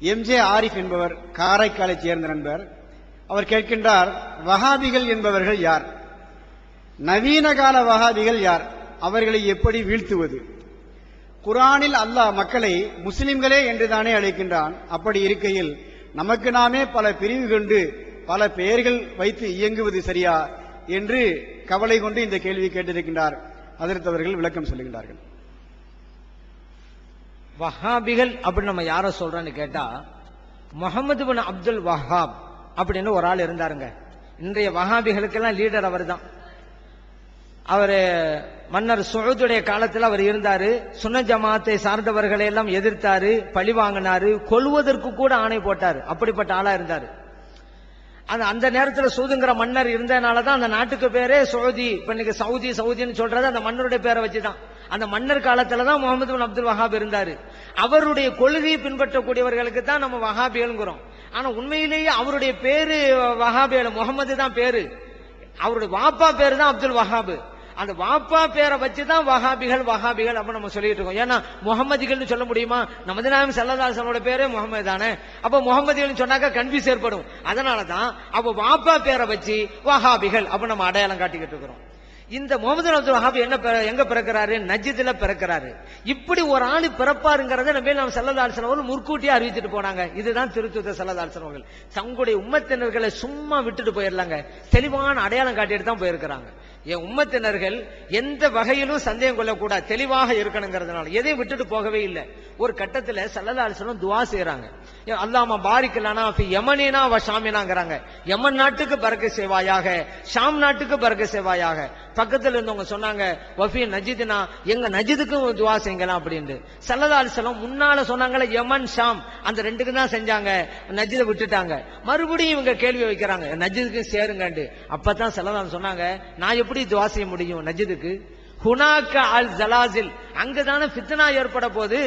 MJ Arif என்பவர் காரைக்காலைச் சேர்ந்த நண்பர். அவர் கேட்கின்றார் வகாபிகள் என்பவர்கள் யார்? நவீன கால வகாபிகள் யார்? அவர்களை எப்படி வீழ்த்துவது? குரானில் அல்லாஹ் மக்களை முஸ்லிம்களே என்றுதானே அழைக்கின்றான். அப்படி இருக்கையில் நமக்கு நாமே பல பிரிவு கொண்டு பல பெயர்கள் வைத்து இயங்குவது சரியா என்று கவலை கொண்டு இந்த கேள்வி கேட்டிருக்கின்றார். அதற்கு அவர்கள் விளக்கம் சொல்லுகின்றார்கள். வஹாபிகள் அப்படின்னு நம்ம யார சொல்றோம்னு கேட்டா முகமது பின் அப்துல் வஹாப் அப்படின்னு ஒரு ஆள் இருந்தாருங்க. இன்றைய வஹாபிகளுக்கெல்லாம் லீடர் அவர் தான் அவர் மன்னர் சுழுதுடைய காலத்தில் அவர் இருந்தாரு. சுன்ன ஜமாத்தை சார்ந்தவர்களை எல்லாம் எதிர்த்தாரு பழி வாங்கினாரு கொல்வதற்கு கூட ஆணை போட்டார். அப்படிப்பட்ட ஆளா இருந்தாரு. அந்த அந்த நேரத்தில் சூதுங்கிற மன்னர் இருந்தனால தான் அந்த நாட்டுக்கு பேரே சவுதி. இப்போ இன்னைக்கு சவுதி சவுதின்னு சொல்றது அந்த மன்னருடைய பேரை வச்சு தான் அந்த மன்னர் காலத்தில் தான் முகமது பின் அப்துல் வஹாப் இருந்தார். அவருடைய கொள்கையை பின்பற்றக்கூடியவர்களுக்கு தான் நம்ம வஹாபியல்ங்கிறோம் ஆனால் உண்மையிலேயே அவருடைய பேரு வஹாபியல் முகமது தான் பேரு. அவருடைய வாப்பா பேரு தான் அப்துல் வஹாப். அந்த வாப்பா பேரை வச்சு தான் வஹாபிகள் வஹாபிகள் அப்படின்னு நம்ம சொல்லிட்டு இருக்கோம். ஏன்னா முகமதிகள்னு சொல்ல முடியுமா? நமது நாயம் சல்லதாசனோட பேரே முகமது தானே. அப்ப முகமதிகள் சொன்னாக்க கன்ஃபியூஸ் ஏற்படும் அதனாலதான் அப்ப வாப்பா பேரை வச்சு வஹாபிகள் அப்ப நம்ம அடையாளம் காட்டிக்கிட்டு இருக்கிறோம். இந்த முகமது அப்துல் வஹாப் என்ன எங்க பிறக்கிறாரு? நஜித்ல பிறக்கிறாரு. இப்படி ஒரு ஆள் பிறப்பாருங்கிறத நம்ம நம்ம செல்லதாசன் அவர்கள் முற்கூட்டியே அறிவிச்சிட்டு போனாங்க. இதுதான் திருத்துவ செல்லதாசன் அவர்கள். தங்களுடைய உம்மத்தினர்களை சும்மா விட்டுட்டு போயிடலாங்க. தெளிவான அடையாளம் காட்டிட்டு தான் போயிருக்கிறாங்க. என் உம்மத்தினர்கள் எந்த வகையிலும் சந்தேகம் கொள்ளக்கூடாது. தெளிவாக இருக்கணுங்கிறதுனால. எதையும் விட்டுட்டு போகவே இல்லை. ஒரு கட்டத்துல சல்லதாசனம் துவா செய்யறாங்க அல்லாம பாரிக்கலானா யமனினா அவ ஷாமினாங்கிறாங்க. யமன் நாட்டுக்கு பறக்க செய்வாயாக ஷாம் நாட்டுக்கு பறக்க செய்வாயாக. பக்கத்துல இருந்தவங்க சொன்னாங்க வஃபி நஜிதுனா எங்க நஜிதுக்கும் துவா செய்யலாம் அப்படின்னு சல்லதாசலம் முன்னால சொன்னாங்களே யமன் ஷாம் அந்த ரெண்டுக்கு தான் செஞ்சாங்க. நஜிதை விட்டுட்டாங்க. மறுபடியும் இவங்க கேள்வி வைக்கிறாங்க நஜிதுக்கும் சேருங்கண்டு அப்பதான் சல்லதால் சொன்னாங்க நான் எப்படி துவா செய்ய முடியும் நஜிதுக்கு? ஹுனாக்க அல் ஜலாசில் அங்கதான ஃபித்னா ஏற்பட போது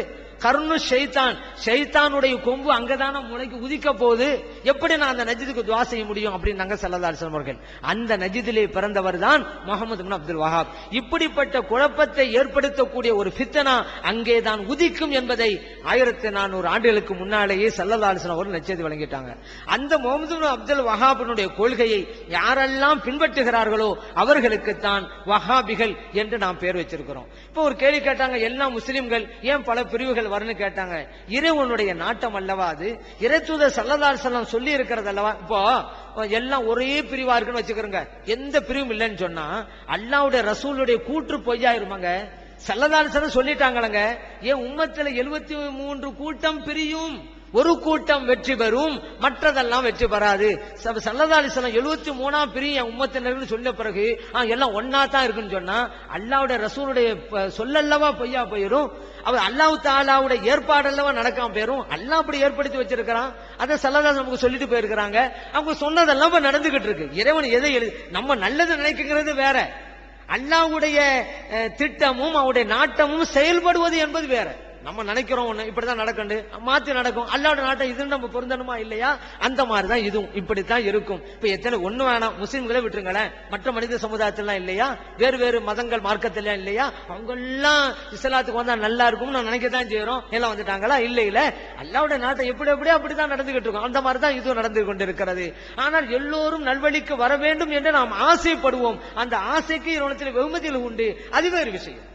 கர்ணு ஷெய்தான் ஷெய்தானுடைய கொம்பு அங்கதான முளைக்கு உதிக்க போகுது. எப்படி நான் அந்த நஜிதுக்கு துவா செய்ய முடியும் அப்படின்னு நாங்க சல்லதார் அவர்கள். அந்த நஜிதிலே பிறந்தவர் தான் முகமது பின் அப்துல் வஹாப். இப்படிப்பட்ட குழப்பத்தை ஏற்படுத்தக்கூடிய ஒரு பித்தனா அங்கே தான் உதிக்கும் என்பதை ஆயிரத்தி நானூறு ஆண்டுகளுக்கு முன்னாலேயே சல்லதாசன் அவர்கள் நச்சதி வழங்கிட்டாங்க. அந்த முகமது பின் அப்துல் வஹாபினுடைய கொள்கையை யாரெல்லாம் பின்பற்றுகிறார்களோ அவர்களுக்குத்தான் வஹாபிகள் என்று நாம் பேர் வச்சிருக்கிறோம். இப்போ ஒரு கேள்வி கேட்டாங்க எல்லா முஸ்லிம்கள்? ஏன் பல பிரிவுகள் வரும்னு கேட்டாங்க. இறைவனுடைய நாட்டம் அல்லவா அது? இறைத்துத சல்லதார் செல்லம் சொல்லி இருக்கிறது அல்லவா? இப்போ எல்லாம் ஒரே பிரிவா இருக்குன்னு வச்சுக்கிறோங்க எந்த பிரிவும் இல்லைன்னு சொன்னா அல்லாவுடைய ரசூலுடைய கூற்று பொய்யாயிருமாங்க சல்லதாசனம் சொல்லிட்டாங்களங்க. ஏன் உம்மத்துல எழுபத்தி மூன்று கூட்டம் பிரியும்? ஒரு கூட்டம் வெற்றி பெறும். மற்றதெல்லாம் வெற்றி பெறாது. சல்லதாலிசனம் எழுபத்தி மூணாம் பிரியும் என் உம்மத்தினர்கள் சொன்ன பிறகு ஆ, எல்லாம் ஒன்னா தான் இருக்குன்னு சொன்னா அல்லாவுடைய ரசூலுடைய சொல்லல்லவா பொய்யா போயிடும் அவர் அல்லாஹ் தாலாவுடைய ஏற்பாடல்லவா நடக்காம போயிரும். அல்லாஹ் அப்படி ஏற்படுத்தி வச்சிருக்கிறான். அதை சல்லதாஸ் நமக்கு சொல்லிட்டு போயிருக்கிறாங்க. அவங்க சொன்னதெல்லாம் இப்ப நடந்துகிட்டு இருக்கு. இறைவன் எதை எழுதி நம்ம நல்லது நினைக்குங்கிறது வேற. அல்லாவுடைய திட்டமும் அவருடைய நாட்டமும் செயல்படுவது என்பது வேற. நம்ம நினைக்கிறோம் ஒண்ணு இப்படிதான் நடக்கண்டு மாத்தி நடக்கும். அல்லாட நாட்டை இது நம்ம பொருந்தணுமா இல்லையா? அந்த மாதிரி தான் இதுவும் இப்படித்தான் இருக்கும். இப்ப எத்தனை ஒண்ணு வேணாம் முஸ்லிம்களே விட்டுருங்களேன். மற்ற மனித சமுதாயத்திலாம் இல்லையா? வேறு வேறு மதங்கள் மார்க்கத்திலாம் இல்லையா? அவங்க எல்லாம் இஸ்லாத்துக்கு வந்தா நல்லா இருக்கும் நான் நினைக்க தான் செய்யறோம் எல்லாம் வந்துட்டாங்களா? இல்ல இல்ல. அல்லாவுடைய நாட்டை எப்படி எப்படி அப்படிதான் நடந்துகிட்டு இருக்கும். அந்த மாதிரி தான் இதுவும் நடந்து கொண்டிருக்கிறது. ஆனால் எல்லோரும் நல்வழிக்கு வர வேண்டும் என்று நாம் ஆசைப்படுவோம். அந்த ஆசைக்கு இவனத்தில் வெகுமதிகள் உண்டு. அது வேறு விஷயம்.